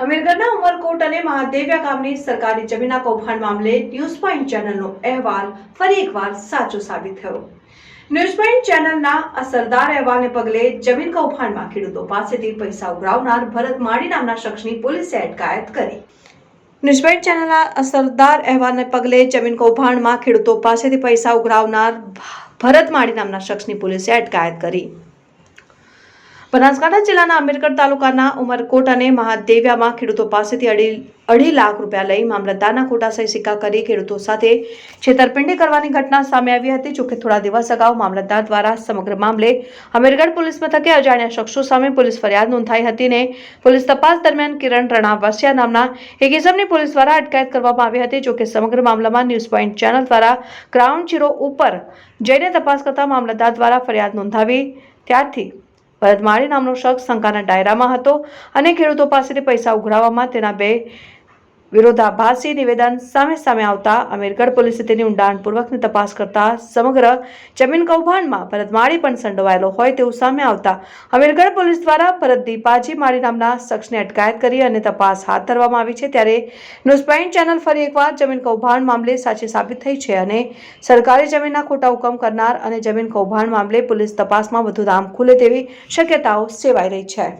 અમીરગઢના ઉમરકોટ અને મહાદેવ્યા ગામની સરકારી જમીનના કૌભાંડ મામલે ન્યૂઝ પોઈન્ટ ચેનલનો અહેવાલ ફરી એકવાર સાચો સાબિત થયો. ન્યૂઝ પોઈન્ટ ચેનલના અસરદાર અહેવાલને પગલે જમીન કૌભાંડમાં ખેડૂતો પાસેથી પૈસા ઉઘરાવનાર ભરત માળી નામના શખ્સની પોલીસે અટકાયત કરી. ન્યૂઝ ચેનલના અસરદાર અહેવાલને પગલે જમીન કૌભાંડમાં ખેડૂતો પાસેથી પૈસા ઉઘરાવનાર ભરત માળી નામના શખ્સની પોલીસે અટકાયત કરી. બનાસકાંઠા જિલ્લાના અમીરગઢ તાલુકાના ઉમરકોટ અને મહાદેવ્યામાં ખેડૂતો પાસેથી અઢી અઢી લાખ રૂપિયા લઈ મામલતદારના ખોટા સહી સિક્કા કરી ખેડૂતો સાથે છેતરપિંડી કરવાની ઘટના સામે આવી હતી, જોકે થોડા દિવસ અગાઉ મામલતદાર દ્વારા સમગ્ર મામલે અમીરગઢ પોલીસ મથકે અજાણ્યા શખ્સો સામે પોલીસ ફરિયાદ નોંધાઈ હતી ને પોલીસ તપાસ દરમિયાન કિરણ રણાવસિયા નામના એક ઇસમની પોલીસ દ્વારા અટકાયત કરવામાં આવી હતી, જોકે સમગ્ર મામલામાં ન્યૂઝ પોઈન્ટ ચેનલ દ્વારા ગ્રાઉન્ડ ઝીરો ઉપર જઈને તપાસ કરતા મામલતદાર દ્વારા ફરિયાદ નોંધાવી ત્યારથી ભરત માળી નામનો શખ્સ શંકાના ડાયરામાં હતો અને ખેડૂતો પાસેથી પૈસા ઉઘરાવવામાં તેના બે વિરોધાભાસી નિવેદન સામે સામે આવતા અમીરગઢ પોલીસે તેની ઊંડાણપૂર્વકની તપાસ કરતા સમગ્ર જમીન કૌભાંડમાં ભરત માળી પણ સંડોવાયેલો હોય તેવું સામે આવતા અમીરગઢ પોલીસ દ્વારા ભરત દીપાજી માળી નામના શખ્સને અટકાયત કરી અને તપાસ હાથ ધરવામાં આવી છે ત્યારે ન્યૂઝ પોઈન્ટ ચેનલ ફરી એકવાર જમીન કૌભાંડ મામલે સાચી સાબિત થઈ છે અને સરકારી જમીનના ખોટા હુકમ કરનાર અને જમીન કૌભાંડ મામલે પોલીસ તપાસમાં વધુ દામ ખુલે તેવી શક્યતાઓ સેવાઈ રહી છે.